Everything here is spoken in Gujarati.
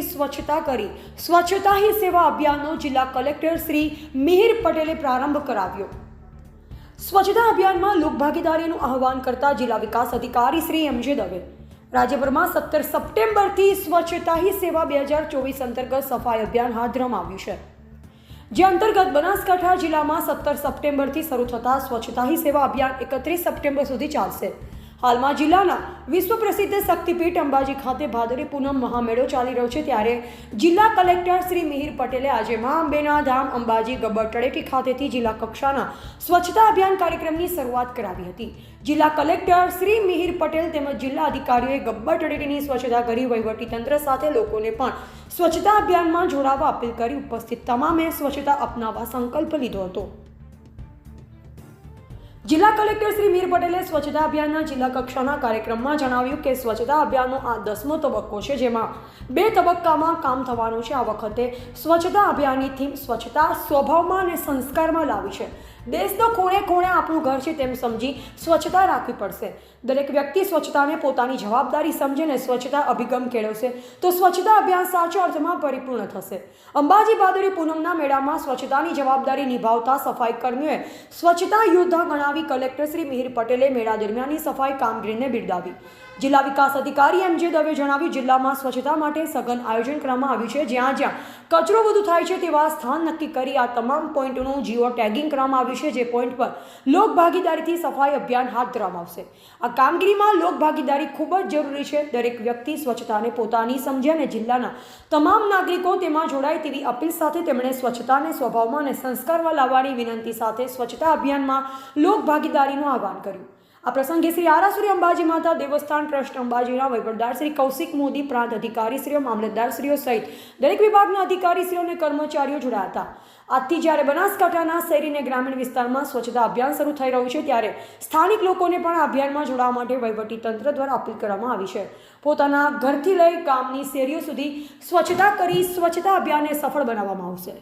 સ્વચ્છતા કરી. સ્વચ્છતા હી સેવા અભિયાનનો જિલ્લા કલેક્ટર શ્રી મિહિર પટેલે પ્રારંભ કરાવ્યો. સ્વચ્છતા અભિયાનમાં લોકભાગીદારીનું આહવાન કરતા જિલ્લા વિકાસ અધિકારી શ્રી એમજે દવે. રાજ્યભરમાં સત્તર સપ્ટેમ્બરથી સ્વચ્છતા હી સેવા બે હજાર ચોવીસ અંતર્ગત સફાઈ અભિયાન હાથ ધરવામાં છે. જે અંતર્ગત બનાસકાંઠા જિલ્લામાં સત્તર સપ્ટેમ્બરથી શરૂ થતા સ્વચ્છતા હી સેવા અભિયાન એકત્રીસ સપ્ટેમ્બર સુધી ચાલશે. હાલમાં જિલ્લાના વિશ્વ પ્રસિદ્ધ શક્તિપીઠ અંબાજી ખાતે ભાદરી પૂનમ મહામેળો ચાલી રહ્યો છે. ત્યારે જિલ્લા કલેક્ટર શ્રી મિહિર પટેલે આજે મા અંબેના ધામ અંબાજી ગબ્બર તળેટી ખાતેથી જિલ્લા કક્ષાના સ્વચ્છતા અભિયાન કાર્યક્રમની શરૂઆત કરાવી હતી. જિલ્લા કલેક્ટર શ્રી મિહિર પટેલ તેમજ જિલ્લા અધિકારીઓએ ગબ્બર તળેટીની સ્વચ્છતા કરી વહીવટીતંત્ર સાથે લોકોને પણ સ્વચ્છતા અભિયાનમાં જોડાવા અપીલ કરી. ઉપસ્થિત તમામે સ્વચ્છતા અપનાવવા સંકલ્પ લીધો હતો. જિલ્લા કલેક્ટર શ્રી મીર પટેલે સ્વચ્છતા અભિયાનના જિલ્લા કક્ષાના કાર્યક્રમમાં જણાવ્યું કે સ્વચ્છતા અભિયાનનો આ દસમો તબક્કો છે, જેમાં બે તબક્કામાં કામ થવાનું છે. આ વખતે સ્વચ્છતા અભિયાનની થીમ સ્વચ્છતા સ્વભાવમાં અને સંસ્કારમાં લાવી છે. દેશનો ખૂણે ખૂણે આપણું ઘર છે તેમ સમજી સ્વચ્છતા રાખવી પડશે. દરેક વ્યક્તિ સ્વચ્છતાને પોતાની જવાબદારી સમજે ને સ્વચ્છતા અભિગમ કેળવશે તો સ્વચ્છતા અભિયાન સાચા અર્થમાં પરિપૂર્ણ થશે. અંબાજી ભાદરી પૂનમના મેળામાં સ્વચ્છતાની જવાબદારી નિભાવતા સફાઈ કર્મીઓએ સ્વચ્છતા યોદ્ધા ગણાવી કલેક્ટર શ્રી મિહિર પટેલે મેળા દરમિયાનની સફાઈ કામગીરીને બિરદાવી. જિલ્લા વિકાસ અધિકારી એમ દવે જણાવ્યું, જિલ્લામાં સ્વચ્છતા માટે સઘન આયોજન કરવામાં આવ્યું છે. જ્યાં જ્યાં કચરો વધુ થાય છે તેવા સ્થાન નક્કી કરી આ તમામ પોઈન્ટનું જીઓ ટેગિંગ કરવામાં આવ્યું છે, જે પોઈન્ટ પર લોક ભાગીદારીથી સફાઈ અભિયાન હાથ ધરવામાં આવશે. આ કામગીરીમાં લોકભાગીદારી ખૂબ જ જરૂરી છે. દરેક વ્યક્તિ સ્વચ્છતાને પોતાની સમજે અને જિલ્લાના તમામ નાગરિકો તેમાં જોડાય તેવી અપીલ સાથે તેમણે સ્વચ્છતાને સ્વભાવમાં અને સંસ્કારમાં લાવવાની વિનંતી સાથે સ્વચ્છતા અભિયાનમાં લોક ભાગીદારીનું આહવાન કર્યું. આ પ્રસંગે શ્રી આરાસુરી અંબાજી માતા દેવસ્થાન ટ્રસ્ટ અંબાજીના વહીવટદાર શ્રી કૌશિક મોદી, પ્રાંત અધિકારીશ્રીઓ, મામલતદારશ્રીઓ સહિત દરેક વિભાગના અધિકારીશ્રીઓ અને કર્મચારીઓ જોડાયા હતા. આજથી જ્યારે બનાસકાંઠાના શહેરી અને ગ્રામીણ વિસ્તારમાં સ્વચ્છતા અભિયાન શરૂ થઈ રહ્યું છે, ત્યારે સ્થાનિક લોકોને પણ અભિયાનમાં જોડાવા માટે વહીવટી તંત્ર દ્વારા અપીલ કરવામાં આવી છે. પોતાના ઘરથી લઈ ગામની શેરીઓ સુધી સ્વચ્છતા કરી સ્વચ્છતા અભિયાનને સફળ બનાવવામાં આવશે.